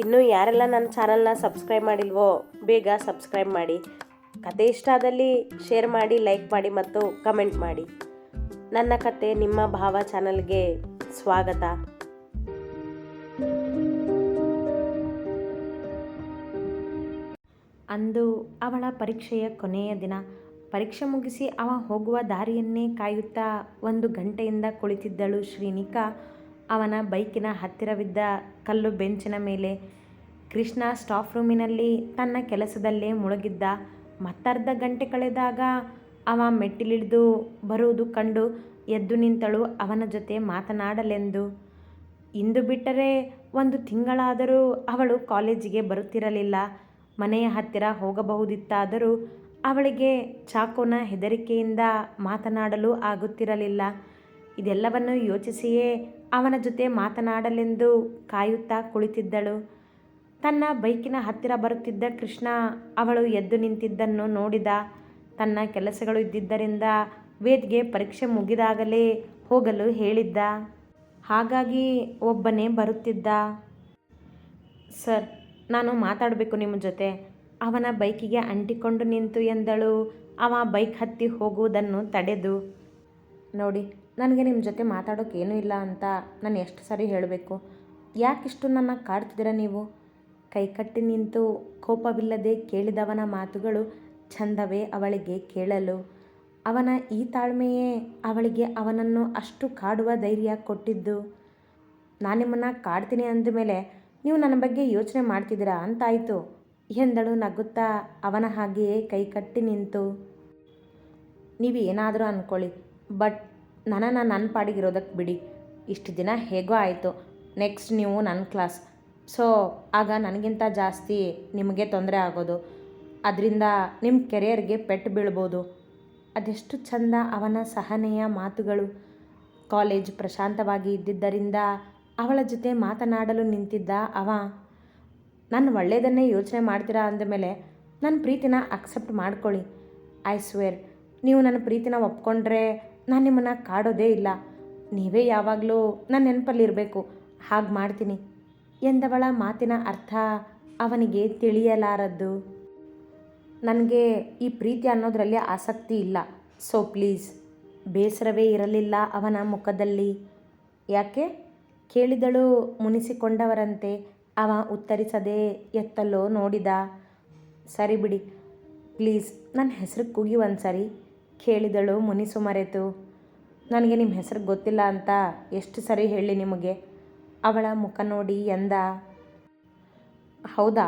ಇನ್ನೂ ಯಾರೆಲ್ಲ ನನ್ನ ಚಾನಲ್ನ ಸಬ್ಸ್ಕ್ರೈಬ್ ಮಾಡಿಲ್ವೋ, ಬೇಗ ಸಬ್ಸ್ಕ್ರೈಬ್ ಮಾಡಿ. ಕತೆ ಇಷ್ಟ ಆದಲ್ಲಿ ಶೇರ್ ಮಾಡಿ, ಲೈಕ್ ಮಾಡಿ ಮತ್ತು ಕಮೆಂಟ್ ಮಾಡಿ. ನನ್ನ ಕತೆ ನಿಮ್ಮ ಭಾವ ಚಾನಲ್ಗೆ ಸ್ವಾಗತ. ಅಂದು ಅವಳ ಪರೀಕ್ಷೆಯ ಕೊನೆಯ ದಿನ. ಪರೀಕ್ಷೆ ಮುಗಿಸಿ ಅವ ಹೋಗುವ ದಾರಿಯನ್ನೇ ಕಾಯುತ್ತಾ ಒಂದು ಗಂಟೆಯಿಂದ ಕುಳಿತಿದ್ದಳು ಶ್ರೀನಿಕಾ. ಅವನ ಬೈಕಿನ ಹತ್ತಿರವಿದ್ದ ಕಲ್ಲು ಬೆಂಚಿನ ಮೇಲೆ ಕೃಷ್ಣ ಸ್ಟಾಫ್ ರೂಮಿನಲ್ಲಿ ತನ್ನ ಕೆಲಸದಲ್ಲೇ ಮುಳುಗಿದ್ದ. ಮತ್ತರ್ಧ ಗಂಟೆ ಕಳೆದಾಗ ಅವ ಮೆಟ್ಟಿಲಿಳಿದು ಬರುವುದು ಕಂಡು ಎದ್ದು ನಿಂತಳು ಅವನ ಜೊತೆ ಮಾತನಾಡಲೆಂದು. ಇಂದು ಬಿಟ್ಟರೆ ಒಂದು ತಿಂಗಳಾದರೂ ಅವಳು ಕಾಲೇಜಿಗೆ ಬರುತ್ತಿರಲಿಲ್ಲ. ಮನೆಯ ಹತ್ತಿರ ಹೋಗಬಹುದಿತ್ತಾದರೂ ಅವಳಿಗೆ ಚಾಕೋನ ಹೆದರಿಕೆಯಿಂದ ಮಾತನಾಡಲು ಆಗುತ್ತಿರಲಿಲ್ಲ. ಇದೆಲ್ಲವನ್ನು ಯೋಚಿಸಿಯೇ ಅವನ ಜೊತೆ ಮಾತನಾಡಲೆಂದು ಕಾಯುತ್ತಾ ಕುಳಿತಿದ್ದಳು. ತನ್ನ ಬೈಕಿನ ಹತ್ತಿರ ಬರುತ್ತಿದ್ದ ಕೃಷ್ಣ ಅವಳು ಎದ್ದು ನಿಂತಿದ್ದನ್ನು ನೋಡಿದ. ತನ್ನ ಕೆಲಸಗಳು ಇದ್ದಿದ್ದರಿಂದ ವೇದ್ಗೆ ಪರೀಕ್ಷೆ ಮುಗಿದಾಗಲೇ ಹೋಗಲು ಹೇಳಿದ್ದ. ಹಾಗಾಗಿ ಒಬ್ಬನೇ ಬರುತ್ತಿದ್ದ. ಸರ್, ನಾನು ಮಾತಾಡಬೇಕು ನಿಮ್ಮ ಜೊತೆ. ಅವನ ಬೈಕಿಗೆ ಅಂಟಿಕೊಂಡು ನಿಂತು ಎಂದಳು. ಅವ ಬೈಕ್ ಹತ್ತಿ ಹೋಗುವುದನ್ನು ತಡೆದು. ನೋಡಿ ನನಗೆ ನಿಮ್ಮ ಜೊತೆ ಮಾತಾಡೋಕೆ ಏನೂ ಇಲ್ಲ ಅಂತ ನಾನು ಎಷ್ಟು ಸಾರಿ ಹೇಳಬೇಕು? ಯಾಕಿಷ್ಟು ನನ್ನ ಕಾಡ್ತಿದ್ದೀರ ನೀವು? ಕೈಕಟ್ಟಿ ನಿಂತು ಕೋಪವಿಲ್ಲದೆ ಕೇಳಿದವನ ಮಾತುಗಳು ಚಂದವೇ ಅವಳಿಗೆ ಕೇಳಲು. ಅವನ ಈ ತಾಳ್ಮೆಯೇ ಅವಳಿಗೆ ಅವನನ್ನು ಅಷ್ಟು ಕಾಡುವ ಧೈರ್ಯ ಕೊಟ್ಟಿದ್ದು. ನಾನು ನಿಮ್ಮನ್ನು ಕಾಡ್ತೀನಿ ಅಂದಮೇಲೆ ನೀವು ನನ್ನ ಬಗ್ಗೆ ಯೋಚನೆ ಮಾಡ್ತಿದ್ದೀರಾ ಅಂತಾಯಿತು. ಎಂದಳು ನಗುತ್ತಾ ಅವನ ಹಾಗೆಯೇ ಕೈಕಟ್ಟಿ ನಿಂತು. ನೀವು ಏನಾದರೂ ಅಂದ್ಕೊಳ್ಳಿ ಬಟ್ ನನ್ನನ್ನು ನನ್ನ ಪಾಡಿಗಿರೋದಕ್ಕೆ ಬಿಡಿ. ಇಷ್ಟು ದಿನ ಹೇಗೋ ಆಯಿತು. ನೆಕ್ಸ್ಟ್ ನೀವು ನನ್ನ ಕ್ಲಾಸ್ ಸೊ ಆಗ ನನಗಿಂತ ಜಾಸ್ತಿ ನಿಮಗೆ ತೊಂದರೆ ಆಗೋದು. ಅದರಿಂದ ನಿಮ್ಮ ಕೆರಿಯರ್ಗೆ ಪೆಟ್ಟು ಬೀಳ್ಬೋದು. ಅದೆಷ್ಟು ಚಂದ ಅವನ ಸಹನೆಯ ಮಾತುಗಳು. ಕಾಲೇಜ್ ಪ್ರಶಾಂತವಾಗಿ ಇದ್ದಿದ್ದರಿಂದ ಅವಳ ಜೊತೆ ಮಾತನಾಡಲು ನಿಂತಿದ್ದ ಅವ. ನಾನು ಒಳ್ಳೆಯದನ್ನೇ ಯೋಚನೆ ಮಾಡ್ತೀರಾ ಅಂದಮೇಲೆ ನನ್ನ ಪ್ರೀತಿನ ಅಕ್ಸೆಪ್ಟ್ ಮಾಡ್ಕೊಳ್ಳಿ. ಐ ಸ್ವೇರ್ ನೀವು ನನ್ನ ಪ್ರೀತಿನ ಒಪ್ಕೊಂಡ್ರೆ ನಾನು ನಿಮ್ಮನ್ನು ಕಾಡೋದೇ ಇಲ್ಲ. ನೀವೇ ಯಾವಾಗಲೂ ನನ್ನ ನೆನಪಲ್ಲಿರಬೇಕು. ಹಾಗೆ ಮಾಡ್ತೀನಿ. ಎಂದವಳ ಮಾತಿನ ಅರ್ಥ ಅವನಿಗೆ ತಿಳಿಯಲಾರದ್ದು? ನನಗೆ ಈ ಪ್ರೀತಿ ಅನ್ನೋದರಲ್ಲಿ ಆಸಕ್ತಿ ಇಲ್ಲ. ಸೊ ಪ್ಲೀಸ್ ಬೇಸರವೇ ಇರಲಿಲ್ಲ ಅವನ ಮುಖದಲ್ಲಿ. ಯಾಕೆ? ಕೇಳಿದಳು ಮುನಿಸಿಕೊಂಡವರಂತೆ. ಅವ ಉತ್ತರಿಸದೆ ಎತ್ತಲೋ ನೋಡಿದ. ಸರಿ ಬಿಡಿ. ಪ್ಲೀಸ್ ನನ್ನ ಹೆಸರು ಕೂಗಿ ಒಂದು ಸರಿ ಕೇಳಿದಳು ಮುನಿಸು ಮರೆತು ನನಗೆ ನಿಮ್ಮ ಹೆಸರು ಗೊತ್ತಿಲ್ಲ ಅಂತ ಎಷ್ಟು ಸರಿ ಹೇಳಿ ನಿಮಗೆ? ಅವಳ ಮುಖ ನೋಡಿ ಎಂದ, ಹೌದಾ?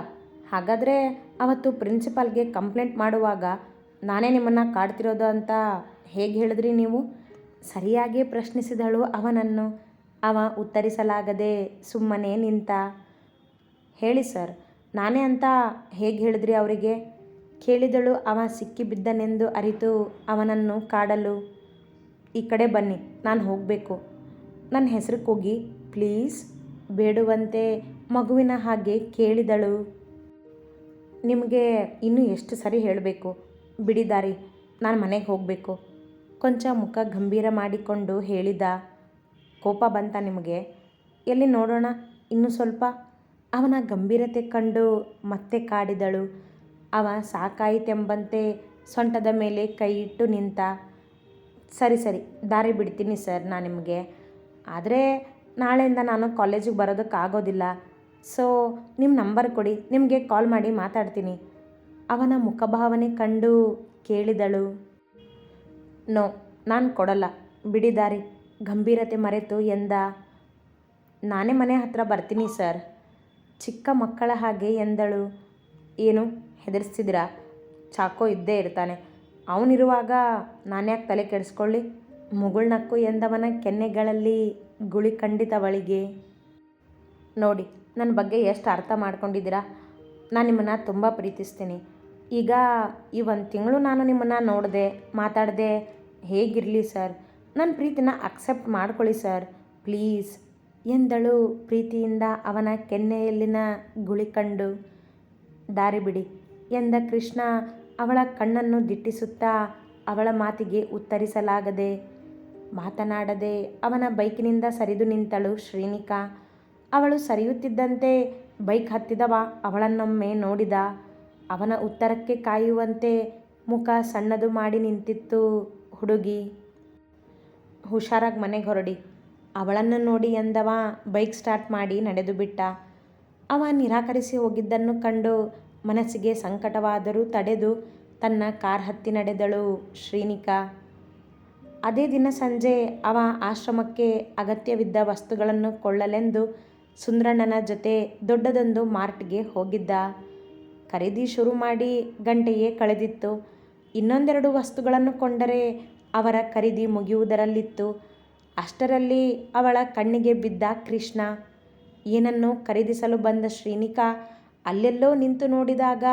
ಹಾಗಾದರೆ ಅವತ್ತು ಪ್ರಿನ್ಸಿಪಾಲ್ಗೆ ಕಂಪ್ಲೇಂಟ್ ಮಾಡುವಾಗ ನಾನೇ ನಿಮ್ಮನ್ನು ಕಾಡ್ತಿರೋದು ಅಂತ ಹೇಗೆ ಹೇಳಿದ್ರಿ ನೀವು? ಸರಿಯಾಗಿ ಪ್ರಶ್ನಿಸಿದಳು ಅವನನ್ನು. ಅವ ಉತ್ತರಿಸಲಾಗದೆ ಸುಮ್ಮನೆ ನಿಂತ, ಹೇಳಿ ಸರ್, ನಾನೇ ಅಂತ ಹೇಗೆ ಹೇಳಿದ್ರಿ ಅವರಿಗೆ? ಕೇಳಿದಳು, ಅವ ಸಿಕ್ಕಿಬಿದ್ದನೆಂದು ಅರಿತು ಅವನನ್ನು ಕಾಡಲು. ಈ ಕಡೆ ಬನ್ನಿ, ನಾನು ಹೋಗಬೇಕು. ನನ್ನ ಹೆಸರು ಕೂಗಿ ಪ್ಲೀಸ್. ಬೇಡುವಂತೆ ಮಗುವಿನ ಹಾಗೆ ಕೇಳಿದಳು. ನಿಮಗೆ ಇನ್ನೂ ಎಷ್ಟು ಸರಿ ಹೇಳಬೇಕು? ಬಿಡಿದಾರಿ ನಾನು ಮನೆಗೆ ಹೋಗಬೇಕು. ಕೊಂಚ ಮುಖ ಗಂಭೀರ ಮಾಡಿಕೊಂಡು ಹೇಳಿದ, ಕೋಪ ಬಂತ ನಿಮಗೆ? ಎಲ್ಲಿ ನೋಡೋಣ? ಇನ್ನೂ ಸ್ವಲ್ಪ? ಅವನ ಗಂಭೀರತೆ ಕಂಡು ಮತ್ತೆ ಕಾಡಿದಳು. ಅವ ಸಾಕಾಯಿತೆಂಬಂತೆ ಸೊಂಟದ ಮೇಲೆ ಕೈ ಇಟ್ಟು ನಿಂತ, ಸರಿ ಸರಿ, ದಾರಿ ಬಿಡ್ತೀನಿ ಸರ್ ನಾನು ನಿಮಗೆ. ಆದರೆ ನಾಳೆಯಿಂದ ನಾನು ಕಾಲೇಜಿಗೆ ಬರೋದಕ್ಕಾಗೋದಿಲ್ಲ. ಸೊ ನಿಮ್ಮ ನಂಬರ್ ಕೊಡಿ, ನಿಮಗೆ ಕಾಲ್ ಮಾಡಿ ಮಾತಾಡ್ತೀನಿ. ಅವನ ಮುಖಭಾವನೆ ಕಂಡು ಕೇಳಿದಳು. ನೋ, ನಾನು ಕೊಡಲ್ಲ. ಬಿಡಿದಾರಿ ಗಂಭೀರತೆ ಮರೆತು ಎಂದ, ನಾನೇ ಮನೆ ಹತ್ರ ಬರ್ತೀನಿ ಸರ್. ಚಿಕ್ಕ ಮಕ್ಕಳ ಹಾಗೆ ಎಂದಳು. ಏನು? ಹೆದರ್ಸ್ತಿದ್ದೀರಾ? ಚಾಕೋ ಇದ್ದೇ ಇರ್ತಾನೆ. ಅವನಿರುವಾಗ ನಾನ್ಯಾಕೆ ತಲೆ ಕೆಡಿಸ್ಕೊಳ್ಳಿ. ಮುಗುಳ್ನಕ್ಕು ಎಂದವನ ಕೆನ್ನೆಗಳಲ್ಲಿ ಗುಳಿ ಖಂಡಿತವಳಿಗೆ ನೋಡಿ ನನ್ನ ಬಗ್ಗೆ ಎಷ್ಟು ಅರ್ಥ ಮಾಡ್ಕೊಂಡಿದ್ದೀರಾ? ನಾನು ನಿಮ್ಮನ್ನು ತುಂಬ ಪ್ರೀತಿಸ್ತೀನಿ. ಈಗ ಈ ಒಂದು ತಿಂಗಳು ನಾನು ನಿಮ್ಮನ್ನು ನೋಡಿದೆ, ಮಾತಾಡಿದೆ ಹೇಗಿರಲಿ ಸರ್? ನನ್ನ ಪ್ರೀತಿನ ಅಕ್ಸೆಪ್ಟ್ ಮಾಡ್ಕೊಳ್ಳಿ ಸರ್. ಪ್ಲೀಸ್. ಎಂದಳು ಪ್ರೀತಿಯಿಂದ ಅವನ ಕೆನ್ನೆಯಲ್ಲಿನ ಗುಳಿ ಕಂಡು. ದಾರಿ ಬಿಡಿ. ಎಂದ ಕೃಷ್ಣ, ಅವಳ ಕಣ್ಣನ್ನು ದಿಟ್ಟಿಸುತ್ತಾ ಅವಳ ಮಾತಿಗೆ ಉತ್ತರಿಸಲಾಗದೆ ಮಾತನಾಡದೆ ಅವನ ಬೈಕಿನಿಂದ ಸರಿದು ನಿಂತಳು ಶ್ರೀನಿಕಾ. ಅವಳು ಸರಿಯುತ್ತಿದ್ದಂತೆ ಬೈಕ್ ಹತ್ತಿದವ, ಅವಳನ್ನೊಮ್ಮೆ ನೋಡಿದ. ಅವನ ಉತ್ತರಕ್ಕೆ ಕಾಯುವಂತೆ ಮುಖ ಸಣ್ಣದು ಮಾಡಿ ನಿಂತಿತ್ತು ಹುಡುಗಿ. ಹುಷಾರಾಗಿ ಮನೆಗೆ ಹೊರಡಿ. ಅವಳನ್ನು ನೋಡಿ ಎಂದವ ಬೈಕ್ ಸ್ಟಾರ್ಟ್ ಮಾಡಿ ನಡೆದು ಬಿಟ್ಟ ಅವ ನಿರಾಕರಿಸಿ ಹೋಗಿದ್ದನ್ನು ಕಂಡು ಮನಸ್ಸಿಗೆ ಸಂಕಟವಾದರೂ ತಡೆದು ತನ್ನ ಕಾರ್ ಹತ್ತಿ ನಡೆದಳು ಶ್ರೀನಿಕಾ. ಅದೇ ದಿನ ಸಂಜೆ ಅವ ಆಶ್ರಮಕ್ಕೆ ಅಗತ್ಯವಿದ್ದ ವಸ್ತುಗಳನ್ನು ಕೊಳ್ಳಲೆಂದು ಸುಂದ್ರಣ್ಣನ ಜೊತೆ ದೊಡ್ಡದೊಂದು ಮಾರ್ಟ್ಗೆ ಹೋಗಿದ್ದ. ಖರೀದಿ ಶುರು ಮಾಡಿ ಗಂಟೆಯೇ ಕಳೆದಿತ್ತು. ಇನ್ನೊಂದೆರಡು ವಸ್ತುಗಳನ್ನು ಕೊಂಡರೆ ಅವರ ಖರೀದಿ ಮುಗಿಯುವುದರಲ್ಲಿತ್ತು. ಅಷ್ಟರಲ್ಲಿ ಅವಳ ಕಣ್ಣಿಗೆ ಬಿದ್ದ ಕೃಷ್ಣ. ಏನನ್ನು ಖರೀದಿಸಲು ಬಂದ ಶ್ರೀನಿಕಾ ಅಲ್ಲೆಲ್ಲೋ ನಿಂತು ನೋಡಿದಾಗ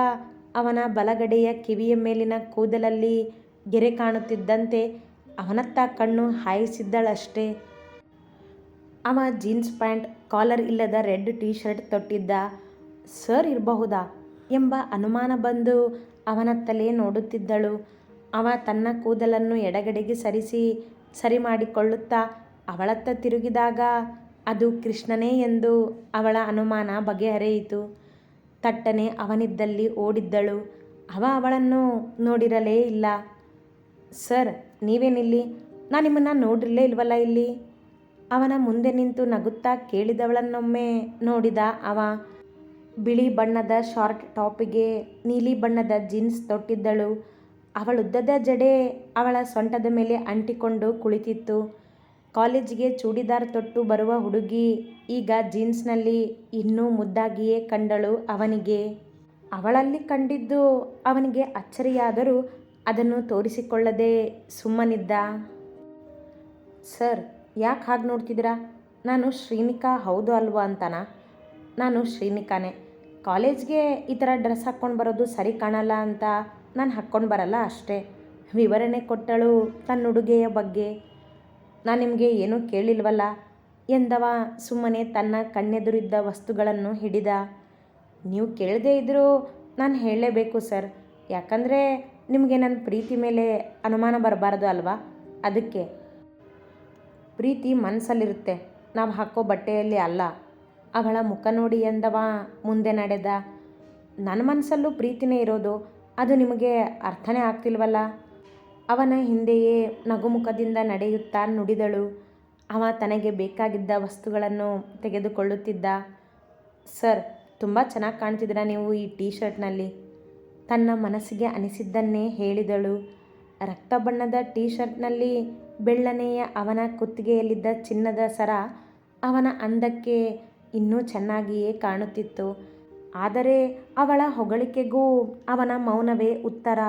ಅವನ ಬಲಗಡೆಯ ಕಿವಿಯ ಮೇಲಿನ ಕೂದಲಲ್ಲಿ ಗೆರೆ ಕಾಣುತ್ತಿದ್ದಂತೆ ಅವನತ್ತ ಕಣ್ಣು ಹಾಯಿಸಿದ್ದಳಷ್ಟೇ. ಅವ ಜೀನ್ಸ್ ಪ್ಯಾಂಟ್, ಕಾಲರ್ ಇಲ್ಲದ ರೆಡ್ ಟೀ ಶರ್ಟ್ ತೊಟ್ಟಿದ್ದ ಸರ್ ಇರಬಹುದಾ ಎಂಬ ಅನುಮಾನ ಬಂದು ಅವನತ್ತಲೇ ನೋಡುತ್ತಿದ್ದಳು. ಅವ ತನ್ನ ಕೂದಲನ್ನು ಎಡಗಡೆಗೆ ಸರಿಸಿ, ಸರಿ ಮಾಡಿಕೊಳ್ಳುತ್ತಾ ಅವಳತ್ತ ತಿರುಗಿದಾಗ ಅದು ಕೃಷ್ಣನೇ ಎಂದು ಅವಳ ಅನುಮಾನ ಬಗೆಹರಿಯಿತು. ತಟ್ಟನೆ ಅವನಿದ್ದಲ್ಲಿ ಓಡಿದ್ದಳು. ಅವ ಅವಳನ್ನು ನೋಡಿರಲೇ ಇಲ್ಲ. ಸರ್, ನೀವೇನಿಲ್ಲಿ? ನಾನು ನಿಮ್ಮನ್ನು ನೋಡಿರಲೇ ಇಲ್ವಲ್ಲ ಇಲ್ಲಿ? ಅವನ ಮುಂದೆ ನಿಂತು ನಗುತ್ತಾ ಕೇಳಿದವಳನ್ನೊಮ್ಮೆ ನೋಡಿದ ಅವ. ಬಿಳಿ ಬಣ್ಣದ ಶಾರ್ಟ್ ಟಾಪಿಗೆ ನೀಲಿ ಬಣ್ಣದ ಜೀನ್ಸ್ ತೊಟ್ಟಿದ್ದಳು. ಅವಳುದ್ದದ ಜಡೆ ಅವಳ ಸೊಂಟದ ಮೇಲೆ ಅಂಟಿಕೊಂಡು ಕುಳಿತಿತ್ತು. ಕಾಲೇಜಿಗೆ ಚೂಡಿದಾರ್ ತೊಟ್ಟು ಬರುವ ಹುಡುಗಿ. ಈಗ ಜೀನ್ಸ್ನಲ್ಲಿ ಇನ್ನೂ ಮುದ್ದಾಗಿಯೇ ಕಂಡಳು ಅವನಿಗೆ. ಅವಳಲ್ಲಿ ಕಂಡಿದ್ದು ಅವನಿಗೆ ಅಚ್ಚರಿಯಾದರೂ ಅದನ್ನು ತೋರಿಸಿಕೊಳ್ಳದೆ ಸುಮ್ಮನಿದ್ದ. ಸರ್, ಯಾಕೆ ಹಾಗೆ ನೋಡ್ತಿದ್ದೀರಾ? ನಾನು ಶ್ರೀನಿಕಾ ಹೌದು ಅಲ್ವಾ ಅಂತಾನಾ? ನಾನು ಶ್ರೀನಿಕಾನೇ. ಕಾಲೇಜ್ಗೆ ಈ ಥರ ಡ್ರೆಸ್ ಹಾಕ್ಕೊಂಡು ಬರೋದು ಸರಿ ಕಾಣಲ್ಲ ಅಂತ ನಾನು ಹಾಕ್ಕೊಂಡು ಬರಲ್ಲ ಅಷ್ಟೇ. ವಿವರಣೆ ಕೊಟ್ಟಳು ತನ್ನ ಉಡುಗೆಯ ಬಗ್ಗೆ. ನಾನು ನಿಮಗೆ ಏನೂ ಕೇಳಿಲ್ವಲ್ಲ? ಎಂದವ ಸುಮ್ಮನೆ ತನ್ನ ಕಣ್ಣೆದುರಿದ್ದ ವಸ್ತುಗಳನ್ನು ಹಿಡಿದ. ನೀವು ಕೇಳದೇ ಇದ್ದರೂ ನಾನು ಹೇಳಲೇಬೇಕು, ಸರ್. ಯಾಕಂದರೆ ನಿಮಗೆ ನನ್ನ ಪ್ರೀತಿ ಮೇಲೆ ಅನುಮಾನ ಬರಬಾರ್ದು ಅಲ್ವಾ? ಅದಕ್ಕೆ. ಪ್ರೀತಿ ಮನಸ್ಸಲ್ಲಿರುತ್ತೆ ನಾವು ಹಾಕೋ ಬಟ್ಟೆಯಲ್ಲಿ ಅಲ್ಲ. ಅವಳ ಮುಖ ನೋಡಿ ಎಂದವ ಮುಂದೆ ನಡೆದ. ನನ್ನ ಮನಸ್ಸಲ್ಲೂ ಪ್ರೀತಿನೇ ಇರೋದು. ಅದು ನಿಮಗೆ ಅರ್ಥನೇ ಆಗ್ತಿಲ್ವಲ್ಲ? ಅವನ ಹಿಂದೆಯೇ ನಗುಮುಖದಿಂದ ನಡೆಯುತ್ತಾ ನುಡಿದಳು. ಅವ ತನಗೆ ಬೇಕಾಗಿದ್ದ ವಸ್ತುಗಳನ್ನು ತೆಗೆದುಕೊಳ್ಳುತ್ತಿದ್ದ. ಸರ್, ತುಂಬ ಚೆನ್ನಾಗಿ ಕಾಣ್ತಿದ್ದೀರಾ ನೀವು ಈ ಟೀ ಶರ್ಟ್ನಲ್ಲಿ ತನ್ನ ಮನಸ್ಸಿಗೆ ಅನಿಸಿದ್ದನ್ನೇ ಹೇಳಿದಳು. ರಕ್ತ ಬಣ್ಣದ ಟೀ ಶರ್ಟ್ನಲ್ಲಿ ಬೆಳ್ಳನೆಯ ಅವನ ಕುತ್ತಿಗೆಯಲ್ಲಿದ್ದ ಚಿನ್ನದ ಸರ ಅವನ ಅಂದಕ್ಕೆ ಇನ್ನೂ ಚೆನ್ನಾಗಿಯೇ ಕಾಣುತ್ತಿತ್ತು. ಆದರೆ ಅವಳ ಹೊಗಳಿಕೆಗೂ ಅವನ ಮೌನವೇ ಉತ್ತರ.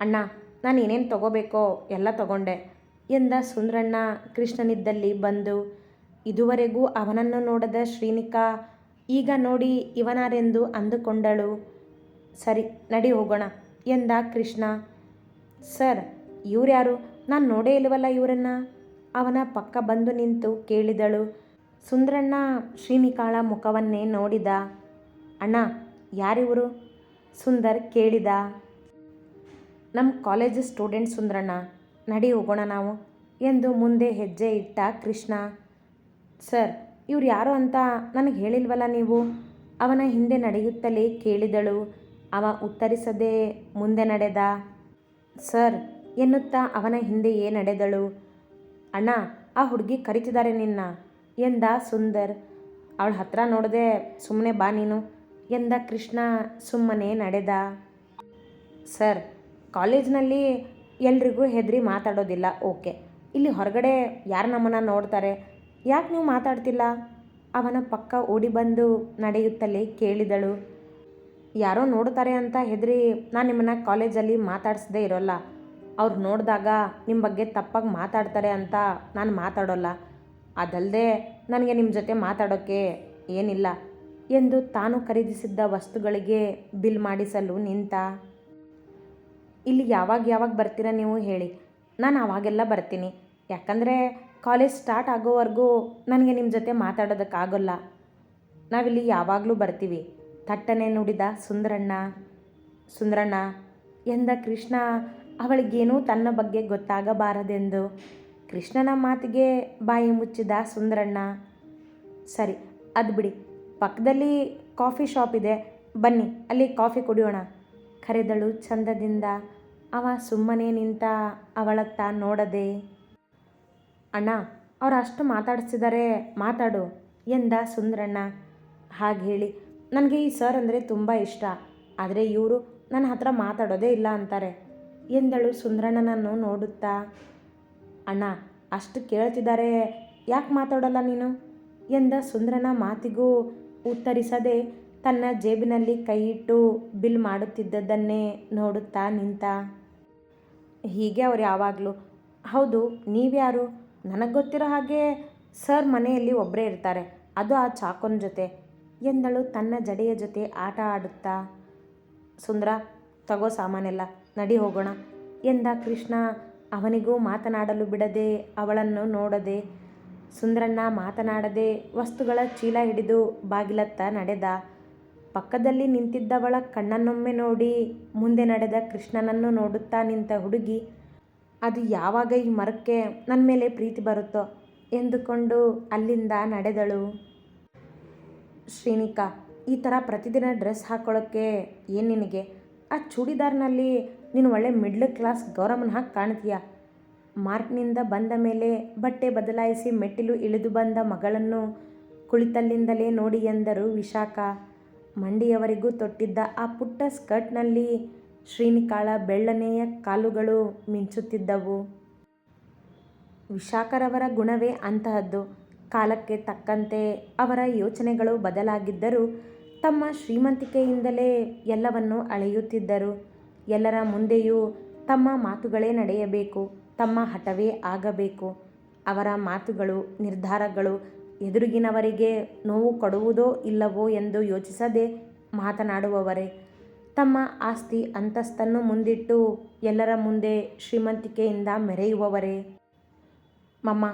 ಅಣ್ಣ, ನಾನು ಏನೇನು ತಗೋಬೇಕೋ ಎಲ್ಲ ತಗೊಂಡೆ ಎಂದ ಸುಂದ್ರಣ್ಣ ಕೃಷ್ಣನಿದ್ದಲ್ಲಿ ಬಂದು, ಇದುವರೆಗೂ ಅವನನ್ನು ನೋಡದ ಶ್ರೀನಿಕಾ, ಈಗ ನೋಡಿ ಇವನಾರೆಂದು ಅಂದುಕೊಂಡಳು. ಸರಿ, ನಡಿ ಹೋಗೋಣ ಎಂದ ಕೃಷ್ಣ. ಸರ್, ಇವ್ರ್ಯಾರು? ನಾನು ನೋಡೇ ಇಲ್ವಲ್ಲ ಇವರನ್ನ? ಅವನ ಪಕ್ಕ ಬಂದು ನಿಂತು ಕೇಳಿದಳು. ಸುಂದ್ರಣ್ಣ ಶ್ರೀನಿಕಾಳ ಮುಖವನ್ನೇ ನೋಡಿದ. ಅಣ್ಣ, ಯಾರಿವರು? ಸುಂದರ್ ಕೇಳಿದ. ನಮ್ಮ ಕಾಲೇಜ್ ಸ್ಟೂಡೆಂಟ್ ಸುಂದ್ರಣ್ಣ, ನಡಿ ಹೋಗೋಣ ನಾವು ಎಂದು ಮುಂದೆ ಹೆಜ್ಜೆ ಇಟ್ಟ ಕೃಷ್ಣ. ಸರ್, ಇವ್ರು ಯಾರು ಅಂತ ನನಗೆ ಹೇಳಿಲ್ವಲ್ಲ ನೀವು? ಅವನ ಹಿಂದೆ ನಡೆಯುತ್ತಲೇ ಕೇಳಿದಳು. ಅವ ಉತ್ತರಿಸದೆ ಮುಂದೆ ನಡೆದ. ಸರ್, ಎನ್ನುತ್ತಾ ಅವನ ಹಿಂದೆಯೇ ನಡೆದಳು. ಅಣ್ಣ, ಆ ಹುಡುಗಿ ಕರಿತಿದ್ದಾರೆ ನಿನ್ನ? ಎಂದ ಸುಂದರ್. ಅವಳ ಹತ್ರ ನೋಡದೆ ಸುಮ್ಮನೆ ಬಾ ನೀನು, ಎಂದ ಕೃಷ್ಣ ಸುಮ್ಮನೆ ನಡೆದ. ಸರ್ ಕಾಲೇಜ್ನಲ್ಲಿ ಎಲ್ರಿಗೂ ಹೆದರಿ ಮಾತಾಡೋದಿಲ್ಲ, ಓಕೆ. ಇಲ್ಲಿ ಹೊರಗಡೆ ಯಾರು ನಮ್ಮನ್ನು ನೋಡ್ತಾರೆ? ಯಾಕೆ ನೀವು ಮಾತಾಡ್ತಿಲ್ಲ? ಅವನ ಪಕ್ಕ ಓಡಿ ಬಂದು ನಡೆಯುತ್ತಲೇ ಕೇಳಿದಳು. ಯಾರೋ ನೋಡ್ತಾರೆ ಅಂತ ಹೆದರಿ ನಾನು ನಿಮ್ಮನ್ನು ಕಾಲೇಜಲ್ಲಿ ಮಾತಾಡಿಸದೇ ಇರೋಲ್ಲ. ಅವ್ರು ನೋಡಿದಾಗ ನಿಮ್ಮ ಬಗ್ಗೆ ತಪ್ಪಾಗಿ ಮಾತಾಡ್ತಾರೆ ಅಂತ ನಾನು ಮಾತಾಡೋಲ್ಲ. ಅದಲ್ಲದೆ ನನಗೆ ನಿಮ್ಮ ಜೊತೆ ಮಾತಾಡೋಕ್ಕೆ ಏನಿಲ್ಲ ಎಂದು ತಾನು ಖರೀದಿಸಿದ್ದ ವಸ್ತುಗಳಿಗೆ ಬಿಲ್ ಮಾಡಿಸಲು ನಿಂತ ಇಲ್ಲಿ ಯಾವಾಗ ಯಾವಾಗ ಬರ್ತೀರಾ ನೀವು ಹೇಳಿ. ನಾನು ಆವಾಗೆಲ್ಲ ಬರ್ತೀನಿ. ಯಾಕಂದರೆ ಕಾಲೇಜ್ ಸ್ಟಾರ್ಟ್ ಆಗೋವರೆಗೂ ನನಗೆ ನಿಮ್ಮ ಜೊತೆ ಮಾತಾಡೋದಕ್ಕಾಗೋಲ್ಲ ನಾವಿಲ್ಲಿ ಯಾವಾಗಲೂ ಬರ್ತೀವಿ. ಥಟ್ಟನೆ ನುಡಿದ ಸುಂದರಣ್ಣ ಸುಂದರಣ್ಣ, ಎಂದ ಕೃಷ್ಣ, ಅವಳಿಗೇನೂ ತನ್ನ ಬಗ್ಗೆ ಗೊತ್ತಾಗಬಾರದೆಂದು. ಕೃಷ್ಣನ ಮಾತಿಗೆ ಬಾಯಿ ಮುಚ್ಚಿದ ಸುಂದರಣ್ಣ. ಸರಿ, ಅದು ಬಿಡಿ. ಪಕ್ಕದಲ್ಲಿ ಕಾಫಿ ಶಾಪ್ ಇದೆ. ಬನ್ನಿ, ಅಲ್ಲಿ ಕಾಫಿ ಕುಡಿಯೋಣ. ಕರೆದಳು ಚಂದದಿಂದ, ಅವ ಸುಮ್ಮನೆ ನಿಂತ ಅವಳತ್ತ ನೋಡದೆ. ಅಣ್ಣ, ಅವ್ರು ಅಷ್ಟು ಮಾತಾಡಿಸಿದರೆ ಮಾತಾಡು, ಎಂದ ಸುಂದ್ರಣ್ಣ. ಹಾಗೆ ಹೇಳಿ, ನನಗೆ ಈ ಸರ್ ಅಂದರೆ ತುಂಬ ಇಷ್ಟ, ಆದರೆ ಇವರು ನನ್ನ ಹತ್ರ ಮಾತಾಡೋದೇ ಇಲ್ಲ ಅಂತಾರೆ, ಎಂದಳು ಸುಂದ್ರಣ್ಣನನ್ನು ನೋಡುತ್ತಾ. ಅಣ್ಣ, ಅಷ್ಟು ಕೇಳ್ತಿದ್ದಾರೆ, ಯಾಕೆ ಮಾತಾಡೋಲ್ಲ ನೀನು? ಎಂದ ಸುಂದರನ ಮಾತಿಗೂ ಉತ್ತರಿಸದೆ ತನ್ನ ಜೇಬಿನಲ್ಲಿ ಕೈಯಿಟ್ಟು ಬಿಲ್ ಮಾಡುತ್ತಿದ್ದದ್ದನ್ನೇ ನೋಡುತ್ತಾ ನಿಂತ. ಹೀಗೆ ಅವ್ರು ಯಾವಾಗಲೂ. ಹೌದು, ನೀವ್ಯಾರು? ನನಗೆ ಗೊತ್ತಿರೋ ಹಾಗೆ ಸರ್ ಮನೆಯಲ್ಲಿ ಒಬ್ಬರೇ ಇರ್ತಾರೆ. ಅದು ಆ ಚಾಕೋನ ಜೊತೆ ಎಂದಳು ತನ್ನ ಜಡೆಯ ಜೊತೆ ಆಟ ಆಡುತ್ತಾ. ಸುಂದರ, ತಗೋ ಸಾಮಾನೆಲ್ಲ, ನಡಿ ಹೋಗೋಣ ಎಂದ ಕೃಷ್ಣ. ಅವನಿಗೂ ಮಾತನಾಡಲು ಬಿಡದೆ, ಅವಳನ್ನು ನೋಡದೆ ಸುಂದರಣ್ಣ ಮಾತನಾಡದೆ ವಸ್ತುಗಳ ಚೀಲ ಹಿಡಿದು ಬಾಗಿಲತ್ತ ನಡೆದ. ಪಕ್ಕದಲ್ಲಿ ನಿಂತಿದ್ದವಳ ಕಣ್ಣನ್ನೊಮ್ಮೆ ನೋಡಿ ಮುಂದೆ ನಡೆದ ಕೃಷ್ಣನನ್ನು ನೋಡುತ್ತಾ ನಿಂತ ಹುಡುಗಿ, ಅದು ಯಾವಾಗ ಈ ಮರಕ್ಕೆ ನನ್ನ ಮೇಲೆ ಪ್ರೀತಿ ಬರುತ್ತೋ? ಎಂದುಕೊಂಡು ಅಲ್ಲಿಂದ ನಡೆದಳು. ಶ್ರೀನಿಕಾ, ಈ ಥರ ಪ್ರತಿದಿನ ಡ್ರೆಸ್ ಹಾಕೊಳ್ಳೋಕ್ಕೆ ಏನು ನಿನಗೆ? ಆ ಚೂಡಿದಾರ್ನಲ್ಲಿ ನೀನು ಒಳ್ಳೆ ಮಿಡ್ಲ್ ಕ್ಲಾಸ್ ಗೌರವನ ಹಾಕಿ ಕಾಣ್ತೀಯ. ಮಾರ್ಕ್ನಿಂದ ಬಂದ ಮೇಲೆ ಬಟ್ಟೆ ಬದಲಾಯಿಸಿ ಮೆಟ್ಟಿಲು ಇಳಿದು ಬಂದ ಮಗಳನ್ನು ಕುಳಿತಲ್ಲಿಂದಲೇ ನೋಡಿ ಎಂದರು ವಿಶಾಖ. ಮಂಡಿಯವರೆಗೂ ತೊಟ್ಟಿದ್ದ ಆ ಪುಟ್ಟ ಸ್ಕರ್ಟ್ನಲ್ಲಿ ಶ್ರೀನಿಕಾಳ ಬೆಳ್ಳನೆಯ ಕಾಲುಗಳು ಮಿಂಚುತ್ತಿದ್ದವು. ವಿಶಾಖರವರ ಗುಣವೇ ಅಂತಹದ್ದು. ಕಾಲಕ್ಕೆ ತಕ್ಕಂತೆ ಅವರ ಯೋಚನೆಗಳು ಬದಲಾಗಿದ್ದರೂ ತಮ್ಮ ಶ್ರೀಮಂತಿಕೆಯಿಂದಲೇ ಎಲ್ಲವನ್ನು ಅಳೆಯುತ್ತಿದ್ದರು. ಎಲ್ಲರ ಮುಂದೆಯೂ ತಮ್ಮ ಮಾತುಗಳೇ ನಡೆಯಬೇಕು, ತಮ್ಮ ಹಠವೇ ಆಗಬೇಕು. ಅವರ ಮಾತುಗಳು, ನಿರ್ಧಾರಗಳು ಎದುರಿಗಿನವರಿಗೆ ನೋವು ಕೊಡುವುದೋ ಇಲ್ಲವೋ ಎಂದು ಯೋಚಿಸದೆ ಮಾತನಾಡುವವರೇ. ತಮ್ಮ ಆಸ್ತಿ ಅಂತಸ್ತನ್ನು ಮುಂದಿಟ್ಟು ಎಲ್ಲರ ಮುಂದೆ ಶ್ರೀಮಂತಿಕೆಯಿಂದ ಮೆರೆಯುವವರೇ. ಮಮ್ಮ,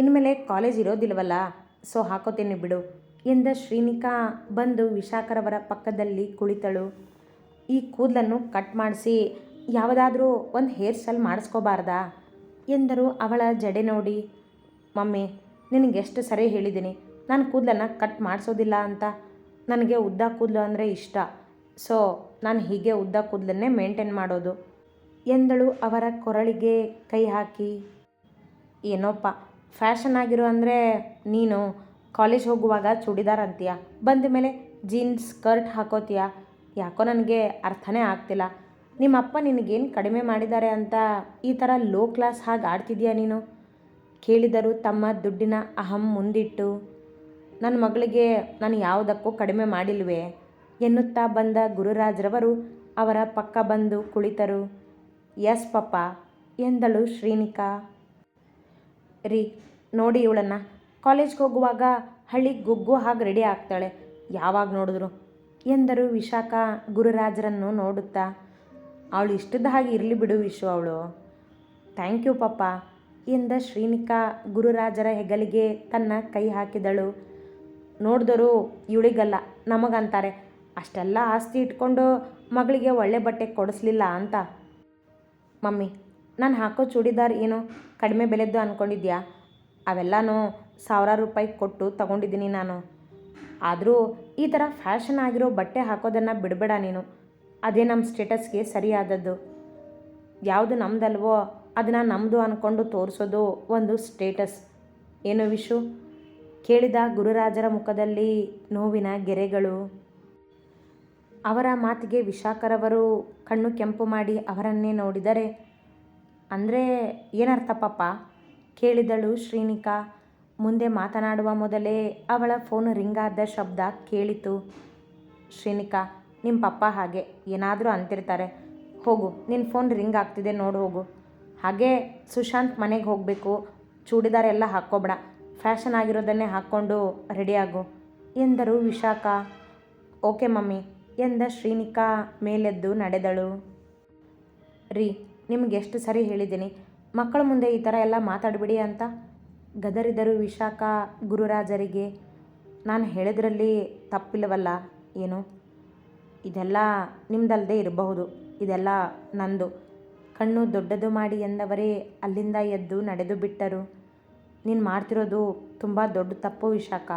ಇನ್ಮೇಲೆ ಕಾಲೇಜ್ ಇರೋದಿಲ್ವಲ್ಲ, ಸೊ ಹಾಕೋತೇನೆ ಬಿಡು ಎಂದ ಶ್ರೀನಿಕಾ ಬಂದು ವಿಶಾಖರವರ ಪಕ್ಕದಲ್ಲಿ ಕುಳಿತಳು. ಈ ಕೂದಲನ್ನು ಕಟ್ ಮಾಡಿಸಿ ಯಾವುದಾದ್ರೂ ಒಂದು ಹೇರ್ ಸ್ಟೈಲ್ ಮಾಡಿಸ್ಕೋಬಾರ್ದಾ ಎಂದರು ಅವಳ ಜಡೆ ನೋಡಿ. ಮಮ್ಮಿ ನಿನಗೆ ಎಷ್ಟು ಸರಿ ಹೇಳಿದ್ದೀನಿ. ನಾನು ಕೂದಲನ್ನು ಕಟ್ ಮಾಡಿಸೋದಿಲ್ಲ ಅಂತ. ನನಗೆ ಉದ್ದ ಕೂದಲು ಅಂದರೆ ಇಷ್ಟ. ಸೊ, ನಾನು ಹೀಗೆ ಉದ್ದ ಕೂದಲನ್ನೇ ಮೇಂಟೈನ್ ಮಾಡೋದು. ಎಂದಳು ಅವರ ಕೊರಳಿಗೆ ಕೈ ಹಾಕಿ. ಏನೋಪ್ಪ ಫ್ಯಾಷನ್ ಆಗಿರೋ ಅಂದರೆ ನೀನು ಕಾಲೇಜ್ ಹೋಗುವಾಗ ಚೂಡಿದಾರ್ ಅಂತೀಯ? ಬಂದ ಮೇಲೆ ಜೀನ್ಸ್ ಸ್ಕರ್ಟ್ ಹಾಕೋತೀಯ? ಯಾಕೋ ನನಗೆ ಅರ್ಥನೇ ಆಗ್ತಿಲ್ಲ. ನಿಮ್ಮಪ್ಪ ನಿನಗೇನು ಕಡಿಮೆ ಮಾಡಿದ್ದಾರೆ ಅಂತ ಈ ಥರ ಲೋ ಕ್ಲಾಸ್ ಹಾಗೆ ಆಡ್ತಿದ್ಯಾ ನೀನು? ಕೇಳಿದರು ತಮ್ಮ ದುಡ್ಡಿನ ಅಹಂ ಮುಂದಿಟ್ಟು, ನನ್ನ ಮಗಳಿಗೆ ನಾನು ಯಾವುದಕ್ಕೂ ಕಡಿಮೆ ಮಾಡಿಲ್ವೇ? ಎನ್ನುತ್ತಾ ಬಂದ ಗುರುರಾಜ್ರವರು ಅವರ ಪಕ್ಕ ಬಂದು ಕುಳಿತರು. ಎಸ್ ಪಪ್ಪ ಎಂದಳು ಶ್ರೀನಿಕಾ. ರೀ, ನೋಡಿ ಇವಳನ್ನು. ಕಾಲೇಜ್ಗೆ ಹೋಗುವಾಗ ಹಳ್ಳಿ ಗುಗ್ಗು ಹಾಗೆ ರೆಡಿ ಆಗ್ತಾಳೆ. ಯಾವಾಗ ನೋಡಿದ್ರು? ಎಂದರು ವಿಶಾಖ ಗುರುರಾಜರನ್ನು ನೋಡುತ್ತಾ. ಅವಳು ಇಷ್ಟದ ಹಾಗೆ ಇರಲಿ ಬಿಡು ವಿಶು ಅವಳು. ಥ್ಯಾಂಕ್ ಯು ಪಪ್ಪ. ಎಂದ ಶ್ರೀನಿಕಾ ಗುರುರಾಜರ ಹೆಗಲಿಗೆ ತನ್ನ ಕೈ ಹಾಕಿದಳು. ನೋಡಿದರು ಇವಳಿಗಲ್ಲ, ನಮಗಂತಾರೆ. ಅಷ್ಟೆಲ್ಲ ಆಸ್ತಿ ಇಟ್ಕೊಂಡು ಮಗಳಿಗೆ ಒಳ್ಳೆ ಬಟ್ಟೆ ಕೊಡಿಸ್ಲಿಲ್ಲ ಅಂತ. ಮಮ್ಮಿ, ನಾನು ಹಾಕೋ ಚೂಡಿದಾರ್ ಏನು ಕಡಿಮೆ ಬೆಲೆದ್ದು ಅಂದ್ಕೊಂಡಿದ್ಯಾ ಅವೆಲ್ಲನೂ ಸಾವಿರಾರು ರೂಪಾಯಿ ಕೊಟ್ಟು ತಗೊಂಡಿದ್ದೀನಿ ನಾನು. ಆದರೂ ಈ ಥರ ಫ್ಯಾಷನ್ ಆಗಿರೋ ಬಟ್ಟೆ ಹಾಕೋದನ್ನು ಬಿಡಬೇಡ ನೀನು. ಅದೇ ನಮ್ಮ ಸ್ಟೇಟಸ್ಗೆ ಸರಿಯಾದದ್ದು. ಯಾವುದು ನಮ್ದಲ್ವೋ ಅದನ್ನು ನಮ್ಮದು ಅಂದ್ಕೊಂಡು ತೋರಿಸೋದು ಒಂದು ಸ್ಟೇಟಸ್ ಏನು ವಿಶು? ಕೇಳಿದ ಗುರುರಾಜರ ಮುಖದಲ್ಲಿ ನೋವಿನ ಗೆರೆಗಳು. ಅವರ ಮಾತಿಗೆ ವಿಶಾಖರವರು ಕಣ್ಣು ಕೆಂಪು ಮಾಡಿ ಅವರನ್ನೇ ನೋಡಿದರೆ, ಅಂದರೆ ಏನರ್ಥ ಪಾಪ ಕೇಳಿದಳು ಶ್ರೀನಿಕಾ. ಮುಂದೆ ಮಾತನಾಡುವ ಮೊದಲೇ ಅವಳ ಫೋನ್ ರಿಂಗ್ ಆದ ಶಬ್ದ ಕೇಳಿತು. ಶ್ರೀನಿಕಾ ನಿಮ್ಮ ಪಪ್ಪ ಹಾಗೆ ಏನಾದರೂ ಅಂತಿರ್ತಾರೆ. ಹೋಗು ನಿನ್ನ ಫೋನ್ ರಿಂಗ್ ಆಗ್ತಿದೆ, ನೋಡು ಹೋಗು. ಹಾಗೆ ಸುಶಾಂತ್ ಮನೆಗೆ ಹೋಗಬೇಕು. ಚೂಡಿದಾರ ಎಲ್ಲ ಹಾಕ್ಕೋಬೇಡ. ಫ್ಯಾಷನ್ ಆಗಿರೋದನ್ನೇ ಹಾಕ್ಕೊಂಡು ರೆಡಿಯಾಗು ಎಂದರು ವಿಶಾಖ. Okay mummy. ಎಂದ ಶ್ರೀನಿಕಾ ಮೇಲೆದ್ದು ನಡೆದಳು. ರೀ, ನಿಮ್ಗೆ ಎಷ್ಟು ಸರಿ ಹೇಳಿದ್ದೀನಿ. ಮಕ್ಕಳ ಮುಂದೆ ಈ ಥರ ಎಲ್ಲ ಮಾತಾಡಬೇಡಿ ಅಂತ ಗದರಿದರು ವಿಶಾಖ ಗುರುರಾಜರಿಗೆ. ನಾನು ಹೇಳಿದ್ರಲ್ಲಿ ತಪ್ಪಿಲ್ಲವಲ್ಲ ಏನು? ಇದೆಲ್ಲ ನಿಮ್ದಲ್ಲದೆ ಇರಬಹುದು. ಇದೆಲ್ಲ ನಂದು. ಕಣ್ಣು ದೊಡ್ಡದು ಮಾಡಿ ಎಂದವರೇ ಅಲ್ಲಿಂದ ಎದ್ದು ನಡೆದು ಬಿಟ್ಟರು. ನೀನು ಮಾಡ್ತಿರೋದು ತುಂಬ ದೊಡ್ಡ ತಪ್ಪು ವಿಶಾಖ.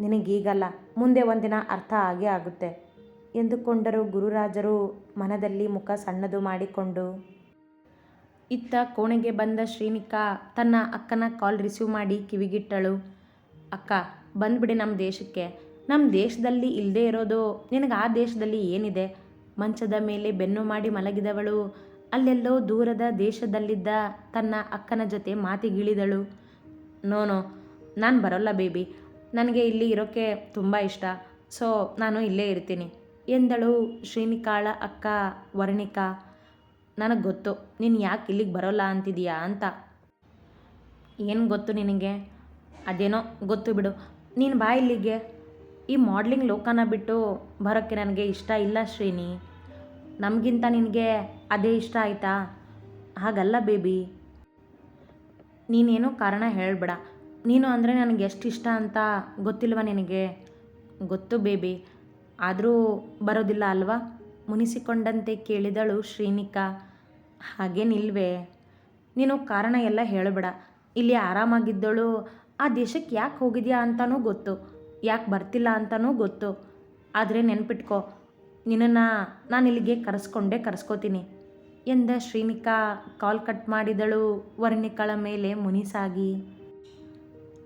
ನಿನಗೀಗಲ್ಲ, ಮುಂದೆ ಒಂದಿನ ಅರ್ಥ ಆಗೇ ಆಗುತ್ತೆ ಎಂದುಕೊಂಡರು ಗುರುರಾಜರು ಮನದಲ್ಲಿ ಮುಖ ಸಣ್ಣದು ಮಾಡಿಕೊಂಡು. ಇತ್ತ ಕೋಣೆಗೆ ಬಂದ ಶ್ರೀನಿಕಾ ತನ್ನ ಅಕ್ಕನ ಕಾಲ್ ರಿಸೀವ್ ಮಾಡಿ ಕಿವಿಗಿಟ್ಟಳು. ಅಕ್ಕ, ಬಂದ್ಬಿಡಿ ನಮ್ಮ ದೇಶಕ್ಕೆ. ನಮ್ಮ ದೇಶದಲ್ಲಿ ಇಲ್ಲದೆ ಇರೋದು ನಿನಗೆ ಆ ದೇಶದಲ್ಲಿ ಏನಿದೆ? ಮಂಚದ ಮೇಲೆ ಬೆನ್ನು ಮಾಡಿ ಮಲಗಿದವಳು. ಅಲ್ಲೆಲ್ಲೋ ದೂರದ ದೇಶದಲ್ಲಿದ್ದ ತನ್ನ ಅಕ್ಕನ ಜೊತೆ ಮಾತಿಗಿಳಿದಳು. ನೋ ನೋ, ನಾನು ಬರೋಲ್ಲ ಬೇಬಿ. ನನಗೆ ಇಲ್ಲಿ ಇರೋಕ್ಕೆ ತುಂಬ ಇಷ್ಟ. ಸೊ, ನಾನು ಇಲ್ಲೇ ಇರ್ತೀನಿ. ಎಂದಳು ಶ್ರೀನಿಕಾಳ ಅಕ್ಕ ವರ್ಣಿಕಾ. ನನಗೆ ಗೊತ್ತು. ನೀನು ಯಾಕೆ ಇಲ್ಲಿಗೆ ಬರೋಲ್ಲ ಅಂತಿದೀಯಾ ಅಂತ. ಏನು ಗೊತ್ತು ನಿನಗೆ? ಅದೇನೋ, ಗೊತ್ತು ಬಿಡು. ನೀನು ಬಾ ಇಲ್ಲಿಗೆ. ಈ ಮಾಡ್ಲಿಂಗ್ ಲೋಕನ ಬಿಟ್ಟು ಬರೋಕ್ಕೆ ನನಗೆ ಇಷ್ಟ ಇಲ್ಲ ಶ್ರೀನಿ. ನಮಗಿಂತ ನಿನಗೆ ಅದೇ ಇಷ್ಟ ಆಯಿತಾ? ಹಾಗಲ್ಲ ಬೇಬಿ. ನೀನೇನೋ ಕಾರಣ ಹೇಳಬೇಡ. ನೀನು ಅಂದರೆ ನನಗೆ ಎಷ್ಟು ಇಷ್ಟ ಅಂತ ಗೊತ್ತಿಲ್ವ ನಿನಗೆ? ಗೊತ್ತು ಬೇಬಿ. ಆದರೂ ಬರೋದಿಲ್ಲ ಅಲ್ವಾ? ಮುನಿಸಿಕೊಂಡಂತೆ ಕೇಳಿದಳು ಶ್ರೀನಿಕಾ. ಹಾಗೇನಿಲ್ವೇ ನೀನು ಕಾರಣ ಎಲ್ಲ ಹೇಳಬೇಡ. ಇಲ್ಲಿ ಆರಾಮಾಗಿದ್ದಳು. ಆ ದೇಶಕ್ಕೆ ಯಾಕೆ ಹೋಗಿದ್ಯಾ ಅಂತಲೂ ಗೊತ್ತು. ಯಾಕೆ ಬರ್ತಿಲ್ಲ ಅಂತಲೂ ಗೊತ್ತು. ಆದರೆ ನೆನ್ಪಿಟ್ಕೋ. ನಿನ್ನನ್ನು ನಾನು ಇಲ್ಲಿಗೆ ಕರೆಸ್ಕೊಂಡೇ ಕರೆಸ್ಕೋತೀನಿ. ಎಂದ ಶ್ರೀನಿಕಾ ಕಾಲ್ ಕಟ್ ಮಾಡಿದಳು ವರ್ಣಿಕಳ ಮೇಲೆ ಮುನಿಸಾಗಿ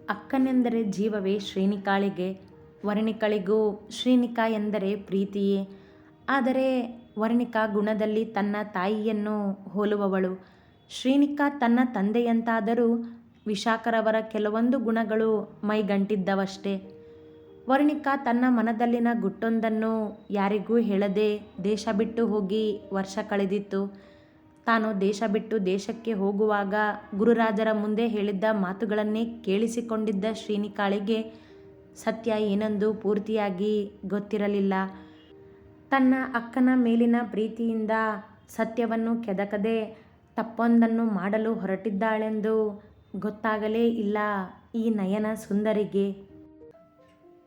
ಅಕ್ಕನೆಂದರೆ ಜೀವವೇ ಶ್ರೀನಿಕಾಳಿಗೆ, ವರ್ಣಿಕಳಿಗೂ ಶ್ರೀನಿಕಾ ಎಂದರೆ ಪ್ರೀತಿಯೇ. ಆದರೆ ವರ್ಣಿಕಾ ಗುಣದಲ್ಲಿ ತನ್ನ ತಾಯಿಯನ್ನು ಹೋಲುವವಳು. ಶ್ರೀನಿಕಾ ತನ್ನ ತಂದೆಯಂತಾದರೂ ವಿಶಾಖರವರ ಕೆಲವೊಂದು ಗುಣಗಳು ಮೈಗಂಟಿದ್ದವಷ್ಟೇ. ವರ್ಣಿಕಾ ತನ್ನ ಮನದಲ್ಲಿನ ಗುಟ್ಟೊಂದನ್ನು ಯಾರಿಗೂ ಹೇಳದೆ ದೇಶ ಬಿಟ್ಟು ಹೋಗಿ ವರ್ಷ ಕಳೆದಿತ್ತು. ತಾನು ದೇಶ ಬಿಟ್ಟು ದೇಶಕ್ಕೆ ಹೋಗುವಾಗ ಗುರುರಾಜರ ಮುಂದೆ ಹೇಳಿದ್ದ ಮಾತುಗಳನ್ನೇ ಕೇಳಿಸಿಕೊಂಡಿದ್ದ ಶ್ರೀನಿಕಾಳಿಗೆ ಸತ್ಯ ಏನೆಂದು ಪೂರ್ತಿಯಾಗಿ ಗೊತ್ತಿರಲಿಲ್ಲ. ತನ್ನ ಅಕ್ಕನ ಮೇಲಿನ ಪ್ರೀತಿಯಿಂದ ಸತ್ಯವನ್ನು ಕೆದಕದೆ ತಪ್ಪೊಂದನ್ನು ಮಾಡಲು ಹೊರಟಿದ್ದಾಳೆಂದು ಗೊತ್ತಾಗಲೇ ಇಲ್ಲ ಈ ನಯನ ಸುಂದರಿಗೆ.